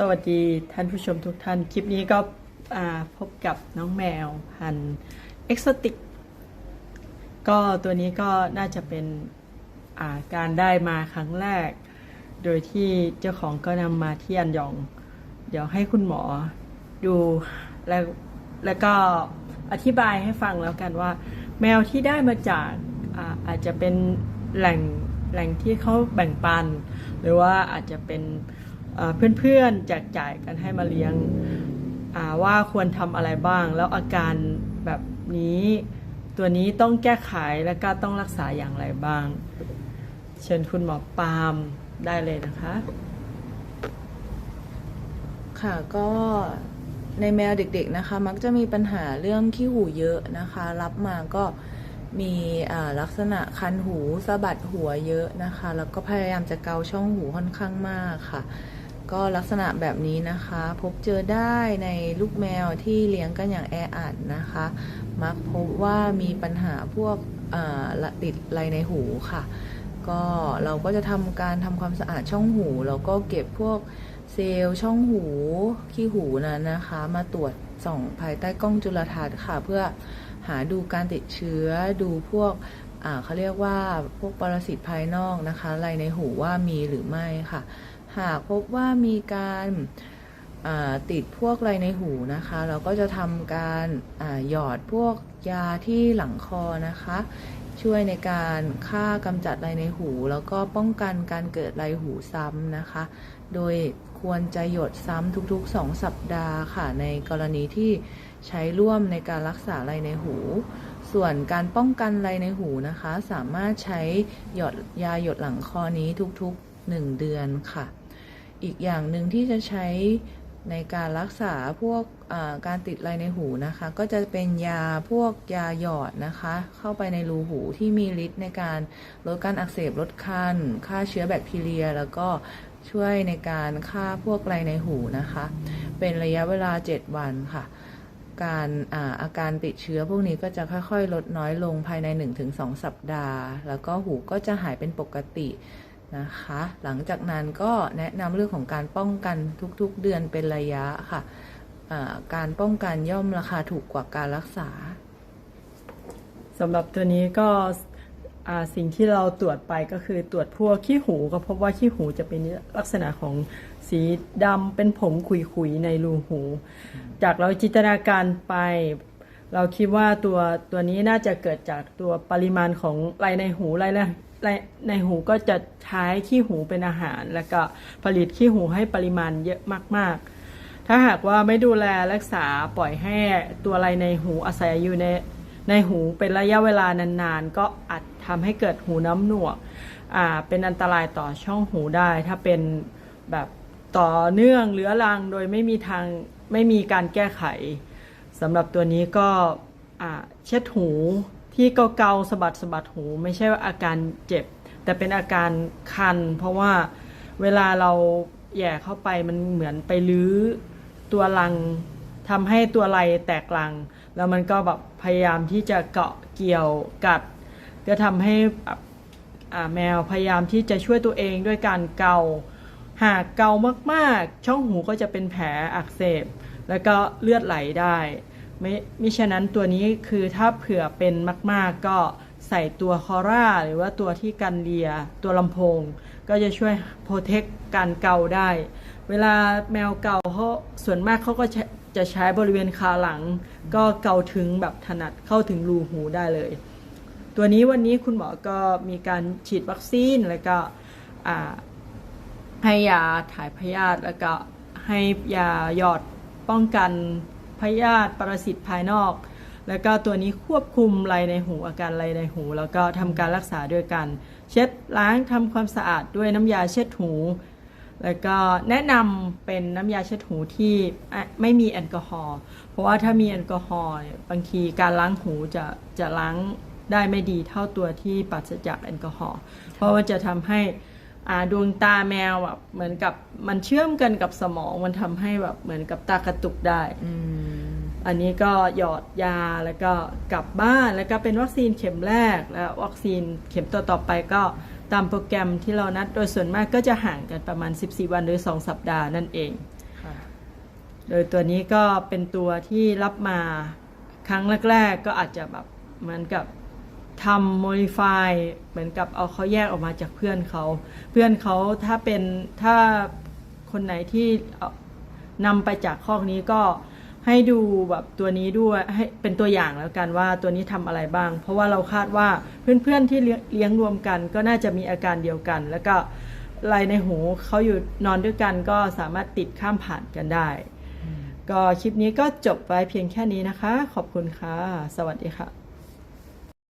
สวัสดีท่านผู้ชมทุกท่าน คลิปนี้ก็พบกับน้องแมวพันเอ็กซ์ติกก็ตัวนี้ก็น่าจะเป็นาการได้มาครั้งแรก โดยที่เจ้าของก็นำมาที่อันยอง เดี๋ยวให้คุณหมอดูแล้วแล้วก็อธิบายให้ฟังแล้วกันว่า แมวที่ได้มาจากอาอาจจะเป็นแหล่งแหล่งที่เขาแบ่งปัน หรือว่าอาจจะเป็น เพื่อนๆแจกจ่ายกันให้มาเลี้ยงว่าควรทำอะไรบ้าง แล้วอาการแบบนี้ตัวนี้ต้องแก้ไขและก็ต้องรักษาอย่างไรบ้าง เชิญคุณหมอปาล์มได้เลยนะคะ ค่ะก็ในแมวเด็กๆนะคะ มักจะมีปัญหาเรื่องขี้หูเยอะนะคะ รับมาก็มีลักษณะคันหูสะบัดหัวเยอะนะคะ แล้วก็พยายามจะเกาช่องหูค่อนข้างมากค่ะ ก็ลักษณะแบบนี้นะคะ พบเจอได้ในลูกแมวที่เลี้ยงกันอย่างแออัดนะคะ มักพบว่ามีปัญหาพวกติดไรในหูค่ะ ก็เราก็จะทำการทำความสะอาดช่องหูแล้วก็เก็บพวกเซลล์ช่องหูขี้หูนั้นนะคะ มาตรวจส่องภายใต้กล้องจุลทรรศน์ค่ะ เพื่อหาดูการติดเชื้อดูพวกเขาเรียกว่าพวกปรสิตภายนอกนะคะไรในหูว่ามีหรือไม่ค่ะ หากพบว่ามีการติดพวกอะไรในหูนะคะ เราก็จะทำการหยอดพวกยาที่หลังคอนะคะ ช่วยในการฆ่ากำจัดไรในหู แล้วก็ป้องกันการเกิดไรหูซ้ำนะคะ โดยควรจะหยดซ้ำทุกๆ 2 สัปดาห์ค่ะ ในกรณีที่ใช้ร่วมในการรักษาไรในหู ส่วนการป้องกันไรในหูนะคะ สามารถใช้หยดยาหยดหลังคอนี้ทุกๆ 1 เดือนค่ะ อีกอย่างหนึ่งที่จะใช้ในการรักษาพวกการติดไรในหูนะคะ ก็จะเป็นยาพวกยาหยอดนะคะ เข้าไปในรูหูที่มีฤทธิ์ในการลดการอักเสบลดคันฆ่าเชื้อแบคทีเรีย แล้วก็ช่วยในการฆ่าพวกไรในหูนะคะ เป็นระยะเวลา 7 วันค่ะ การอาอาการติดเชื้อพวกนี้ก็จะค่อยๆ ลดน้อยลงภายใน 1-2 สัปดาห์ แล้วก็หูก็จะหายเป็นปกติ นะคะ หลังจากนั้นก็แนะนำเรื่องของการป้องกันทุกๆเดือนเป็นระยะค่ะอ่าการป้องกันย่อมราคาถูกกว่าการรักษาสำหรับตัวนี้ก็สิ่งที่เราตรวจไปก็คือตรวจพวกขี้หูก็พบว่าขี้หูจะเป็นลักษณะของสีดำเป็นผงขุยๆในรูหู จากเราจินตนาการไป เราคิดว่าตัวตัวนี้น่าจะเกิดจากตัวปริมาณของไรในหูไรใน ในหูก็จะใช้ขี้หูเป็นอาหาร แล้วก็ผลิตขี้หูให้ปริมาณเยอะมาก ๆ ถ้าหากว่าไม่ดูแลรักษาปล่อยให้ตัวอะไรในหูอาศัยอยู่ในในหูเป็นระยะเวลานานๆ ก็อาจทำให้เกิดหูน้ำหนวกอ่าเป็นอันตรายต่อช่องหูได้ ถ้าเป็นแบบต่อเนื่องเรื้อรังโดยไม่มีทางไม่มีการแก้ไขสำหรับตัวนี้ก็เช็ดหู ที่เกาๆสะบัดสะบัดหู ไม่ใช่ว่าอาการเจ็บ แต่เป็นอาการคัน เพราะว่าเวลาเราแย่เข้าไปมันเหมือนไปลื้อตัวรังทำให้ตัวไรแตกรัง แล้วมันก็แบบพยายามที่จะเกาะเกี่ยวกัด ก็ทำให้แบบแมวพยายามที่จะช่วยตัวเองด้วยการเกา หากเกามากๆ ช่องหูก็จะเป็นแผลอักเสบ แล้วก็เลือดไหลได้ ไม่มิฉะนั้นตัวนี้คือถ้าเผื่อเป็นมาก ๆ ก็ใส่ตัวคอร่าหรือว่าตัวที่กันเลียตัวลำโพง ก็จะช่วยโปรเทคการเกาได้ เวลาแมวเกาเขาส่วนมากเขาก็จะใช้บริเวณขาหลัง ก็เกาถึงแบบถนัดเข้าถึงรูหูได้เลย ตัวนี้วันนี้คุณหมอก็มีการฉีดวัคซีนแล้วก็ให้ยาถ่ายพยาธิแล้วก็ให้ยาหยอดป้องกัน พยาธิปรสิตภายนอก แล้วก็ตัวนี้ควบคุมไรในหูอาการไรในหู แล้วก็ทำการรักษาด้วยกัน เช็ดล้างทำความสะอาดด้วยน้ำยาเช็ดหู แล้วก็แนะนำเป็นน้ำยาเช็ดหูที่ไม่มีแอลกอฮอล์เพราะว่าถ้ามีแอลกอฮอล์บางทีการล้างหูจะจะล้างได้ไม่ดีเท่าตัวที่ปราศจากแอลกอฮอล์เพราะว่าจะทำให้ ดวงตาแมวแบบเหมือนกับมันเชื่อมกันกับสมองมันทำให้แบบเหมือนกับตากระตุกได้อืมอันนี้ก็หยอดยาแล้วก็กลับบ้านแล้วก็เป็นวัคซีนเข็มแรกแล้ววัคซีนเข็มต่อต่อๆไปก็ตามโปรแกรมที่เรานัด โดยส่วนมากก็จะห่างกันประมาณ 14 วันหรือ 2 สัปดาห์นั่นเอง โดยตัวนี้ก็เป็นตัวที่รับมาครั้งแรก ๆ ก็อาจจะแบบเหมือนกับ ทำ modify เหมือนกับเอาเขาแยกออกมาจากเพื่อนเขา เพื่อนเขาถ้าเป็นถ้าคนไหนที่เอานำไปจากคอกนี้ก็ให้ดูแบบตัวนี้ด้วยให้เป็นตัวอย่างแล้วกันว่าตัวนี้ทำอะไรบ้าง เพราะว่าเราคาดว่าเพื่อนๆที่เลี้ยงเลี้ยงรวมกัน ก็น่าจะมีอาการเดียวกัน แล้วก็ลายในหูเขาอยู่นอนด้วยกันก็สามารถติดข้ามผ่านกันได้ ก็คลิปนี้ก็จบไว้เพียงแค่นี้นะคะ ขอบคุณค่ะ สวัสดีค่ะ